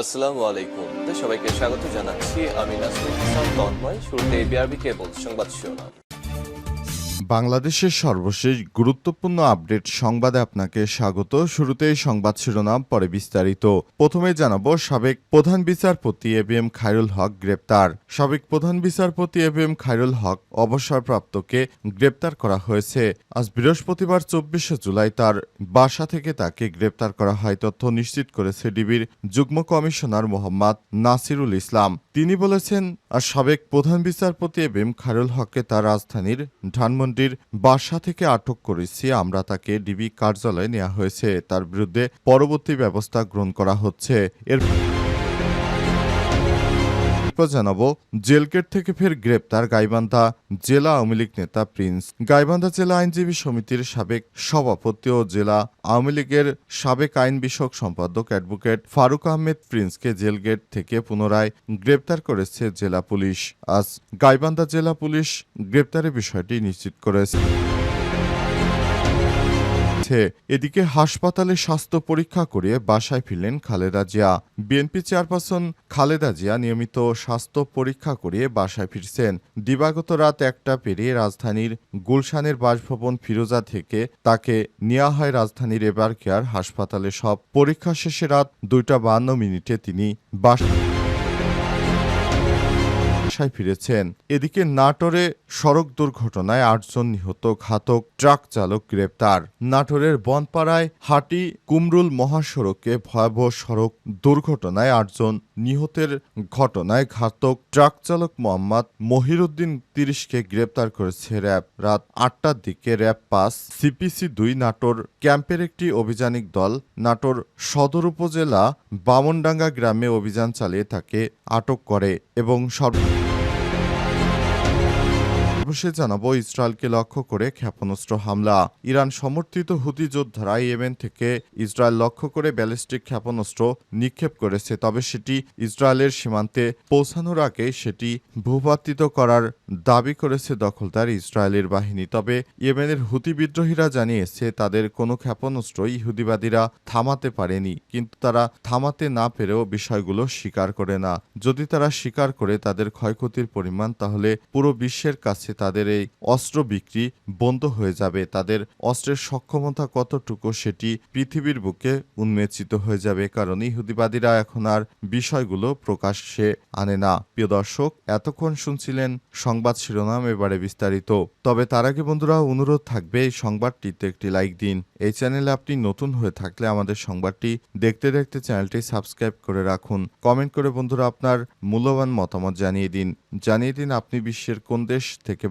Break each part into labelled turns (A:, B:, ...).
A: আসসালামু আলাইকুম। সবাইকে স্বাগত জানাচ্ছি। আমি নাসরুল হাসান তন্ময়। শুরুতে বিআরবি কেবল সংবাদ শিরোনাম।
B: বাংলাদেশের সর্বশেষ গুরুত্বপূর্ণ আপডেট সংবাদে আপনাকে স্বাগত। শুরুতেই সংবাদ শিরোনাম, পরে বিস্তারিত। প্রথমে জানাব, সাবেক প্রধান বিচারপতি A B M Khairul Haque গ্রেপ্তার। সাবেক প্রধান বিচারপতি A B M Khairul Haque অবসরপ্রাপ্তকে গ্রেপ্তার করা হয়েছে। আজ বৃহস্পতিবার, চব্বিশে জুলাই, তার বাসা থেকে তাকে গ্রেপ্তার করা হয়, তথ্য নিশ্চিত করেছে ডিবির যুগ্ম কমিশনার মোহাম্মদ নাসিরুল ইসলাম। তিনি বলেছেন, আর সাবেক প্রধান বিচারপতি এ বি এম খায়রুল হককে তার রাজধানীর ধানমন্ডির বাসা থেকে আটক করেছি। আমরা তাকে ডিবি কার্যালয়ে নেওয়া হয়েছে। তার বিরুদ্ধে পরবর্তী ব্যবস্থা গ্রহণ করা হচ্ছে। এর এরপর জানাব জেলগেট থেকে ফের গ্রেপ্তার গাইবান্ধা জেলা আওয়ামী লীগ নেতা প্রিন্স। গাইবান্ধা জেলা আইনজীবী সমিতির সাবেক সভাপতি ও জেলা আওয়ামী লীগের সাবেক আইন বিষয়ক সম্পাদক অ্যাডভোকেট ফারুক আহমেদ প্রিন্সকে জেলগেট থেকে পুনরায় গ্রেপ্তার করেছে জেলা পুলিশ। আজ গাইবান্ধা জেলা পুলিশ গ্রেপ্তারের বিষয়টি নিশ্চিত করেছে। হচ্ছে এদিকে হাসপাতালে স্বাস্থ্য পরীক্ষা করে বাসায় ফিরলেন খালেদা জিয়া। বিএনপি চেয়ারপারসন খালেদা জিয়া নিয়মিত স্বাস্থ্য পরীক্ষা করে বাসায় ফিরছেন। দিবাগত রাত একটা পেরিয়ে রাজধানীর গুলশানের বাসভবন ফিরোজা থেকে তাকে নেওয়া হয় রাজধানীর এবার কেয়ার হাসপাতালে। সব পরীক্ষা শেষে রাত দুইটা বান্ন মিনিটে তিনি বাসা বাসায় ফিরেছেন। এদিকে নাটোরে সড়ক দুর্ঘটনায় আটজন নিহত ঘাতক ট্রাক চালক গ্রেপ্তার। নাটোরের বনপাড়ায় হাটি কুমরুল মহাসড়কে ভয়াবহ সড়ক দুর্ঘটনায় আটজন নিহতের ঘটনায় ঘাতক ট্রাক চালক মোহাম্মদ মহিরুদ্দিন তিরিশকে গ্রেপ্তার করেছে র্যাব। রাত আটটার দিকে র্যাব পাস সিপিসি দুই নাটোর ক্যাম্পের একটি অভিযানিক দল নাটোর সদর উপজেলা বামনডাঙ্গা গ্রামে অভিযান চালিয়ে তাকে আটক করে এবং সর্ব সর্বশেষ জানাব ইসরায়েলকে লক্ষ্য করে ক্ষেপণাস্ত্র হামলা। ইরান সমর্থিত হুতি যোদ্ধারা ইয়েমেন থেকে ইসরায়েল লক্ষ্য করে ব্যালিস্টিক ক্ষেপণাস্ত্র নিক্ষেপ করেছে, তবে সেটি ইসরায়েলের সীমান্তে পৌঁছানোর আগে সেটি ভূপাতিত করার দাবি করেছে দখলদার ইসরায়েলের বাহিনী। তবে ইয়েমেনের হুতি বিদ্রোহীরা জানিয়েছে, তাদের কোনো ক্ষেপণাস্ত্র ইহুদিবাদীরা থামাতে পারেনি, কিন্তু তারা থামাতে না পেরেও বিষয়গুলো স্বীকার করে না। যদি তারা স্বীকার করে তাদের ক্ষয়ক্ষতির পরিমাণ, তাহলে পুরো বিশ্বের কাছে তাদের এই অস্ত্র বিক্রি বন্ধ হয়ে যাবে। তাদের অস্ত্রের সক্ষমতা কতটুকু সেটি পৃথিবীর বুকে উন্মেচিত হয়ে যাবে, কারণ ইহুদিবাদীরা এখন আর বিষয়গুলো প্রকাশ্যে আনে না। প্রিয় দর্শক, এতক্ষণ শুনছিলেন সংবাদ শিরোনাম এবারে বিস্তারিত। তবে তার আগে বন্ধুরা, অনুরোধ থাকবে, এই সংবাদটিতে একটি লাইক দিন। এই চ্যানেলে আপনি নতুন হয়ে থাকলে আমাদের সংবাদটি দেখতে দেখতে চ্যানেলটি সাবস্ক্রাইব করে রাখুন। কমেন্ট করে বন্ধুরা আপনার মূল্যবান মতামত জানিয়ে দিন। জানিয়ে দিন আপনি বিশ্বের কোন দেশ থেকে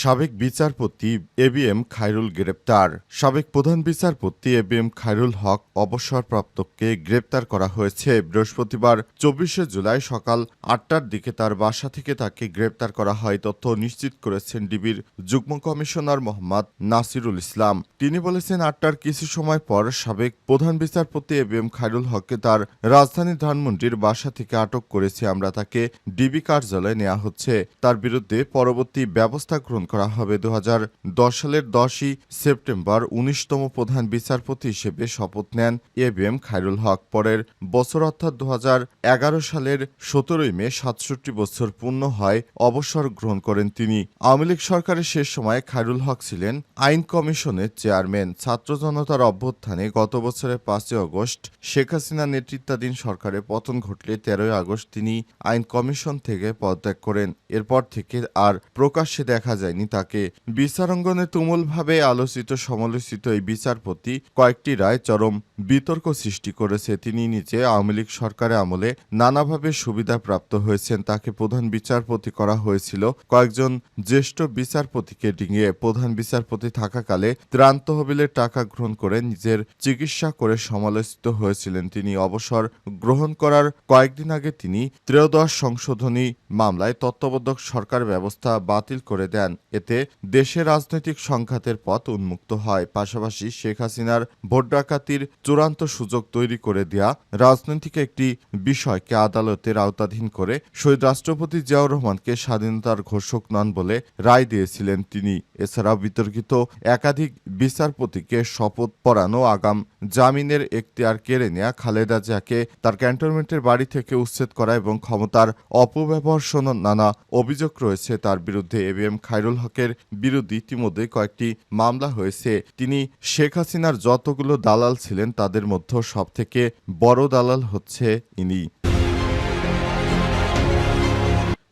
B: সাবেক বিচারপতি এ বি এম খায়রুল গ্রেপ্তার। সাবেক প্রধান বিচারপতি A B M Khairul Haque অবসরপ্রাপ্তকে গ্রেপ্তার করা হয়েছে। বৃহস্পতিবার চব্বিশে জুলাই সকাল আটটার দিকে তার বাসা থেকে তাকে গ্রেপ্তার করা হয় তথ্য নিশ্চিত করেছেন ডিবির যুগ্ম কমিশনার মোহাম্মদ নাসিরুল ইসলাম। তিনি বলেছেন, আটটার কিছু সময় পর সাবেক প্রধান বিচারপতি এ বি এম খায়রুল হককে তার রাজধানী ধানমন্ডির বাসা থেকে আটক করেছি। আমরা তাকে ডিবি কার্যালয়ে নেওয়া হচ্ছে। তার বিরুদ্ধে পরবর্তী ব্যবস্থা গ্রহণ করা হবে দু হাজার দশ সালের দশই সেপ্টেম্বর উনিশতম প্রধান বিচারপতি হিসেবে শপথ নেন এ এম খায়রুল হক। পরের বছর অর্থাৎ দু হাজার এগারো সালের সতেরোই মে সাতষট্টি বছর পূর্ণ হয় অবসর গ্রহণ করেন তিনি। আওয়ামী লীগ সরকারের শেষ সময় খায়রুল হক ছিলেন আইন কমিশনের চেয়ারম্যান। ছাত্র জনতার অভ্যুত্থানে গত বছরের পাঁচই আগস্ট শেখ হাসিনা নেতৃত্বাধীন সরকারের পতন ঘটলে তেরোই আগস্ট তিনি আইন কমিশন থেকে পদত্যাগ করেন। এরপর থেকে আর প্রকাশ্যে দেখা যায়নি তাকে। বিচারাঙ্গনে তুমুলভাবে আলোচিত সমালোচিত এই বিচারপতি কয়েকটি রায় চরম বিতর্ক সৃষ্টি করেছে। তিনি নিজে আওয়ামী লীগ সরকারের আমলে নানাভাবে সুবিধা প্রাপ্ত হয়েছেন। তাকে প্রধান বিচারপতি করা হয়েছিল। কয়েকজন জ্যেষ্ঠ বিচারপতিকে ডিঙিয়ে প্রধান বিচারপতি থাকাকালে ত্রাণ তহবিলের টাকা গ্রহণ করে নিজের চিকিৎসা করে সমালোচিত হয়েছিলেন তিনি। অবসর গ্রহণ করার কয়েকদিন আগে তিনি ত্রয়োদশ সংশোধনী মামলায় তত্ত্বাবধায়ক সরকার ব্যবস্থা বাতিল করে দেন। এতে দেশে রাজনৈতিক সংঘাতের পথ উন্মুক্ত হয়। পাশাপাশি শেখ হাসিনার ভোট ডাকাতির চূড়ান্ত সুযোগ তৈরি করে দেয়া রাজনৈতিক একটি বিষয়কে আদালতের আওতাধীন করে শহীদ রাষ্ট্রপতি জিয়াউর রহমানকে স্বাধীনতার ঘোষক নন বলে রায় দিয়েছিলেন তিনি। এছাড়াও বিতর্কিত একাধিক বিচারপতিকে শপথ পড়ানো আগাম জামিনের এখতিয়ার কেড়ে নেয়া খালেদা জিয়াকে তার ক্যান্টনমেন্টের বাড়ি থেকে উচ্ছেদ করা এবং ক্ষমতার অপব্যবহার নানা অভিযোগ রয়েছে তার বিরুদ্ধে। এবিএম খায়রুল হকের বিরুদ্ধে ইতিমধ্যে কয়েকটি মামলা হয়েছে। তিনি শেখ হাসিনার যতগুলো দালাল ছিলেন, তাদের মধ্যে সবথেকে বড় দালাল হচ্ছে ইনি।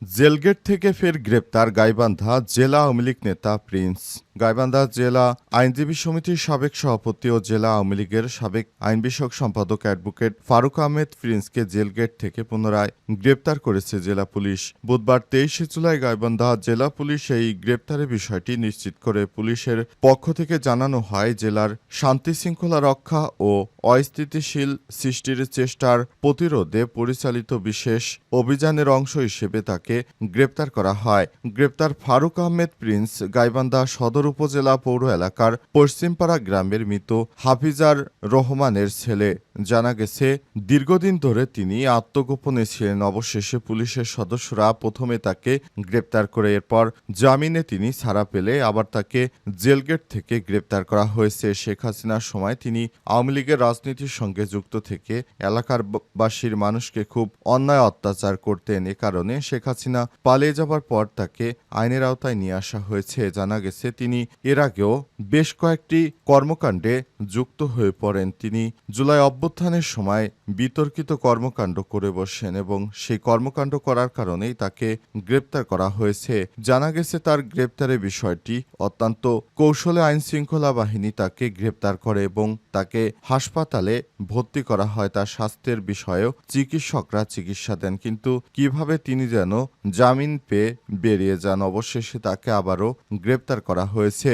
B: জেলগেট থেকে ফের গ্রেপ্তার, গাইবান্ধা জেলা আওয়ামী নেতা প্রিন্স। গাইবান্ধা জেলা আইনজীবী সমিতির সাবেক সভাপতি ও জেলা আওয়ামী লীগের সাবেক আইন বিষয়ক সম্পাদক অ্যাডভোকেট ফারুক আহমেদ প্রিন্সকে জেলগেট থেকে পুনরায় গ্রেপ্তার করেছে জেলা পুলিশ। বুধবার তেইশে জুলাই গাইবান্ধা জেলা পুলিশ এই গ্রেপ্তারের বিষয়টি নিশ্চিত করে পুলিশের পক্ষ থেকে জানানো হয় জেলার শান্তি শৃঙ্খলা রক্ষা ও অস্থিতিশীল সৃষ্টির চেষ্টার প্রতিরোধে পরিচালিত বিশেষ অভিযানের অংশ হিসেবে তাকে গ্রেপ্তার করা হয়। গ্রেপ্তার ফারুক আহমেদ প্রিন্স গাইবান্ধা সদর উপজেলা পৌর এলাকার পশ্চিমপাড়া গ্রামের মৃত হাফিজার রহমানের ছেলে। জানা গেছে, দীর্ঘদিন ধরে তিনি আত্মগোপনে ছিলেন। অবশেষে পুলিশের সদস্যরা প্রথমে তাকে গ্রেপ্তার করে, এরপর জামিনে তিনি ছাড়া পেলে আবার তাকে জেলগেট থেকে গ্রেপ্তার করা হয়েছে। শেখ হাসিনার সময় তিনি আওয়ামী লীগের রাজনীতির সঙ্গে যুক্ত থেকে এলাকার বাসীর মানুষকে খুব অন্যায় অত্যাচার করতেন। এ কারণে শেখ হাসিনা পালিয়ে যাবার পর তাকে আইনের আওতায় নিয়ে আসা হয়েছে। জানা গেছে, তিনি এর আগেও বেশ কয়েকটি কর্মকাণ্ডে যুক্ত হয়ে পড়েন। তিনি জুলাই অভ্যুত্থানের সময় বিতর্কিত কর্মকাণ্ড করে বসেন এবং সেই কর্মকাণ্ড করার কারণেই তাকে গ্রেপ্তার করা হয়েছে। জানা গেছে তার গ্রেপ্তারের বিষয়টি অত্যন্ত কৌশলে আইন শৃঙ্খলা বাহিনী তাকে গ্রেপ্তার করে এবং তাকে হাসপাতালে ভর্তি করা হয়। তার স্বাস্থ্যের বিষয়েও চিকিৎসকরা চিকিৎসা দেন, কিন্তু কীভাবে তিনি যেন জামিন পেয়ে বেরিয়ে যান, অবশেষে তাকে আবারও গ্রেপ্তার করা হয়েছে। হয়েছে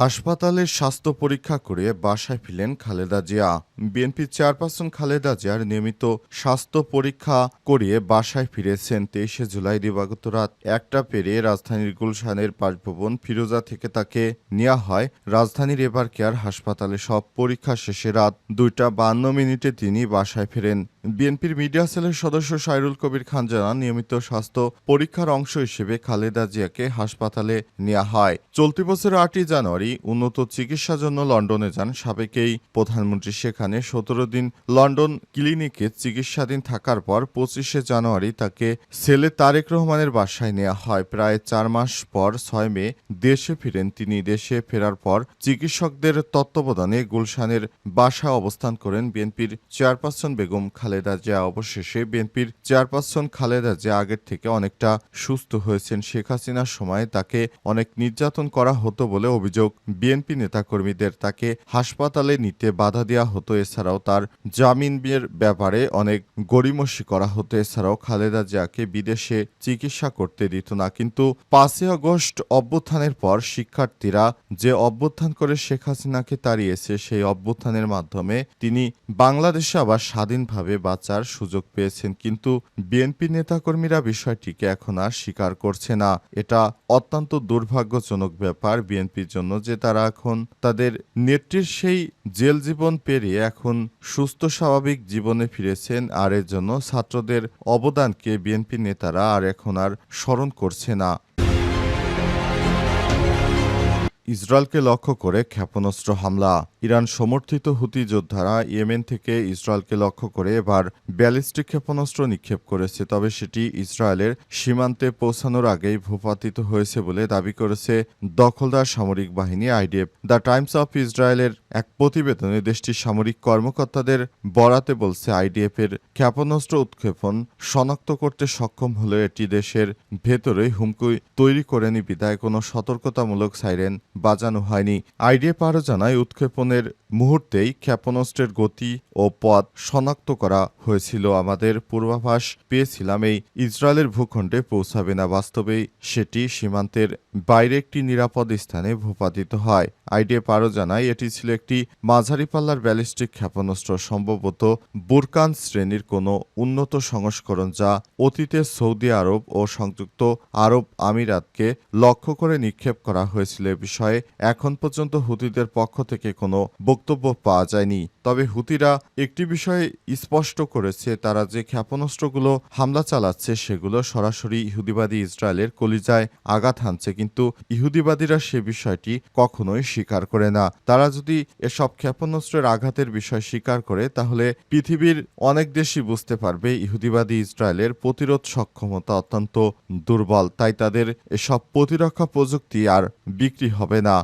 B: হাসপাতালে স্বাস্থ্য পরীক্ষা করে বাসায় ফিরলেন খালেদা জিয়া। বিএনপির চেয়ারপারসন খালেদা জিয়ার নিয়মিত স্বাস্থ্য পরীক্ষা করিয়ে বাসায় ফিরেছেন তেইশে জুলাই দিবাগত রাত একটা পেরে রাজধানীর গুলশানের বাসভবন ফিরোজা থেকে তাকে নেওয়া হয়। রাজধানীর এবার কেয়ার হাসপাতালে সব পরীক্ষা শেষে রাত দুইটা বান্ন মিনিটে তিনি বাসায় ফেরেন। বিএনপির মিডিয়া সেলের সদস্য সাইরুল কবির খান জানান, নিয়মিত স্বাস্থ্য পরীক্ষার অংশ হিসেবে খালেদা জিয়াকে হাসপাতালে নেওয়া হয়। চলতি বছরের আটই জানুয়ারি উন্নত চিকিৎসার জন্য লন্ডনে যান সাবেক এই প্রধানমন্ত্রী। সেখানে সতেরো দিন লন্ডন ক্লিনিকে চিকিৎসাধীন থাকার পর পঁচিশে জানুয়ারি তাকে ছেলে তারেক রহমানের বাসায় নেওয়া হয়। প্রায় চার মাস পর ছয় মে দেশে ফিরেন তিনি। দেশে ফেরার পর চিকিৎসকদের তত্ত্বাবধানে গুলশানের বাসায় অবস্থান করেন বিএনপির চেয়ারপারসন বেগম খালেদা জিয়া। অবশেষে বিএনপির চেয়ারপারসন খালেদা জিয়া আগের থেকে অনেকটা সুস্থ হয়েছেন। শেখ হাসিনার সময় তাকে অনেক নির্যাতন করা হতো বলে অভিযোগ বিএনপি নেতাকর্মীদের তাকে হাসপাতালে নিতে বাধা দেওয়া হতো। এছাড়াও তার জামিনের ব্যাপারে অনেক গড়িমসি করা হতো। এছাড়াও খালেদা জিয়াকে বিদেশে চিকিৎসা করতে দিত না। কিন্তু পাঁচই আগস্ট অভ্যুত্থানের পর শিক্ষার্থীরা যে অভ্যুত্থান করে শেখ হাসিনাকে তাড়িয়েছে, সেই অভ্যুত্থানের মাধ্যমে তিনি বাংলাদেশে আবার স্বাধীনভাবে বাঁচার সুযোগ পেয়েছেন। কিন্তু বিএনপি নেতাকর্মীরা বিষয়টিকে এখন আর স্বীকার করছে না। এটা অত্যন্ত দুর্ভাগ্যজনক ব্যাপার বিএনপির জন্য যে তারা এখন তাদের নেত্রীর সেই জেল জীবন পেরিয়ে এখন সুস্থ স্বাভাবিক জীবনে ফিরেছেন আর এর জন্য ছাত্রদের অবদানকে বিএনপি নেতারা আর এখন আর স্মরণ করছে না। ইসরায়েলকে লক্ষ্য করে ক্ষেপণাস্ত্র হামলা। ইরান সমর্থিত হুতি যোদ্ধারা ইয়েমেন থেকে ইসরায়েলকে লক্ষ্য করে এবার ব্যালিস্টিক ক্ষেপণাস্ত্র নিক্ষেপ করেছে, তবে সেটি ইসরায়েলের সীমান্তে পৌঁছানোর আগেই ভূপাতিত হয়েছে বলে দাবি করেছে দখলদার সামরিক বাহিনী আইডিএফ। দ্য টাইমস অফ ইসরায়েলের এক প্রতিবেদনে দেশটির সামরিক কর্মকর্তাদের বরাতে বলছে, আইডিএফের ক্ষেপণাস্ত্র উৎক্ষেপণ শনাক্ত করতে সক্ষম হলে এটি দেশের ভেতরে হুমকি তৈরি করেনি। বিদায় কোনো সতর্কতামূলক সাইরেন বাজানো হয়নি। আইডিএফ আরও জানায়, উৎক্ষেপণের মুহূর্তেই ক্ষেপণাস্ত্রের গতি ও পথ শনাক্ত করা হয়েছিল। আমাদের পূর্বাভাস পেয়েছিলাম এই ইসরায়েলের ভূখণ্ডে পৌঁছাবে না। বাস্তবেই সেটি সীমান্তের বাইরে একটি নিরাপদ স্থানে ভূপাতিত হয়। আইডিএফ আরও জানায়, এটি ছিল একটি মাঝারি পাল্লার ব্যালিস্টিক ক্ষেপণাস্ত্র, সম্ভবত বুরকান শ্রেণির কোনো উন্নত সংস্করণ যা অতীতে সৌদি আরব ও সংযুক্ত আরব আমিরাতকে লক্ষ্য করে নিক্ষেপ করা হয়েছিল। এ বিষয়ে এখন পর্যন্ত হুতিদের পক্ষ থেকে কোনো বক্তব্য পাওয়া যায়নি। তবে হুতিরা একটি বিষয়ে স্পষ্ট করেছে, তারা যে ক্ষেপণাস্ত্রগুলো হামলা চালাচ্ছে, সেগুলো সরাসরি ইহুদিবাদী ইসরায়েলের কলিজায় আঘাত হানছে, কিন্তু ইহুদিবাদীরা সে বিষয়টি কখনোই স্বীকার করে না। তারা যদি এসব ক্ষেপণাস্ত্রের আঘাতের বিষয় স্বীকার করে, তাহলে পৃথিবীর অনেক দেশই বুঝতে পারবে ইহুদিবাদী ইসরায়েলের প্রতিরোধ সক্ষমতা অত্যন্ত দুর্বল, তাই তাদের এসব প্রতিরক্ষা প্রযুক্তি আর বিক্রি হবে না।